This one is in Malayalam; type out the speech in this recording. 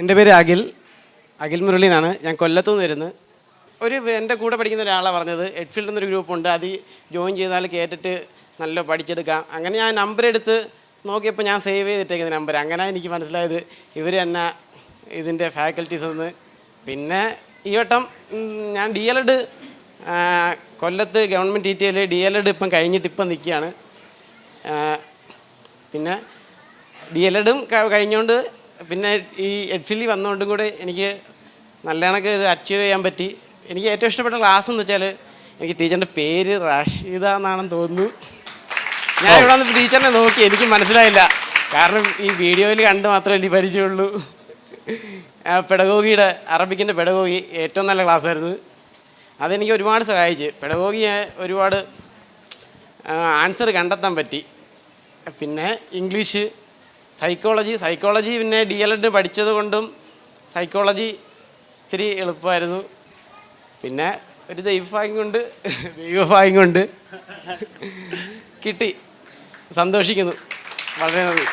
എന്റെ പേര് അഖിൽ. അഖിൽ മുരളി എന്നാണ് ഞാൻ കൊല്ലത്തു നിന്ന് വരുന്നത്. ഒരു എന്റെ കൂടെ പഠിക്കുന്ന ഒരാളാണ് പറഞ്ഞത്. എഡ്ഫീൽഡ് എന്നൊരു ഗ്രൂപ്പുണ്ട് അത് ജോയിൻ ചെയ്താൽ കേട്ടിട്ട് നല്ല പഠിച്ചെടുക്കാം. അങ്ങനെ ഞാൻ നമ്പർ എടുത്ത് നോക്കിയപ്പോൾ ഞാൻ സേവ് ചെയ്തിട്ടേക്കുന്ന നമ്പർ അങ്ങനെ എനിക്ക് മനസ്സിലായത് ഇവർ തന്നെ ഇതിന്റെ ഫാക്കൽറ്റീസ് എന്ന്. പിന്നെ ഈ വട്ടം ഞാൻ ഡി എൽ എഡ് കൊല്ലത്ത് government T T D El Ed ഇപ്പം കഴിഞ്ഞിട്ട് ഇപ്പം നിൽക്കുകയാണ്. പിന്നെ ഡി എൽ എഡും കഴിഞ്ഞുകൊണ്ട് പിന്നെ ഈ എഡ്ഫില്ലി വന്നുകൊണ്ടും കൂടെ എനിക്ക് നല്ല കണക്ക് ഇത് അച്ചീവ് ചെയ്യാൻ പറ്റി. എനിക്ക് ഏറ്റവും ഇഷ്ടപ്പെട്ട ക്ലാസ് എന്ന് വെച്ചാൽ എനിക്ക് ടീച്ചറിന്റെ പേര് റാഷിദ എന്നാണെന്ന് തോന്നുന്നു. ഞാൻ ഇവിടെ വന്ന് ടീച്ചറിനെ നോക്കി എനിക്ക് മനസ്സിലായില്ല. കാരണം ഈ വീഡിയോയിൽ കണ്ട് മാത്രമേ എനിക്ക് പരിചയമുള്ളൂ. പെഡഗോഗിയുടെ അറബിക്കിന്റെ പെഡഗോഗി ഏറ്റവും നല്ല ക്ലാസ് ക്ലാസ്സായിരുന്നു അതെനിക്ക് ഒരുപാട് സഹായിച്ചു. പെഡഗോഗിയെ ഒരുപാട് ആൻസർ കണ്ടെത്താൻ പറ്റി. പിന്നെ ഇംഗ്ലീഷ് സൈക്കോളജി സൈക്കോളജി പിന്നെ ഡി എൽ എഡ് പഠിച്ചത് കൊണ്ടും സൈക്കോളജി ഇത്തിരി എളുപ്പമായിരുന്നു. പിന്നെ ഒരു ദൈവഭാഗ്യം കൊണ്ട് ദൈവഭാഗ്യം കൊണ്ട് കിട്ടി. സന്തോഷിക്കുന്നു. വളരെ നന്ദി.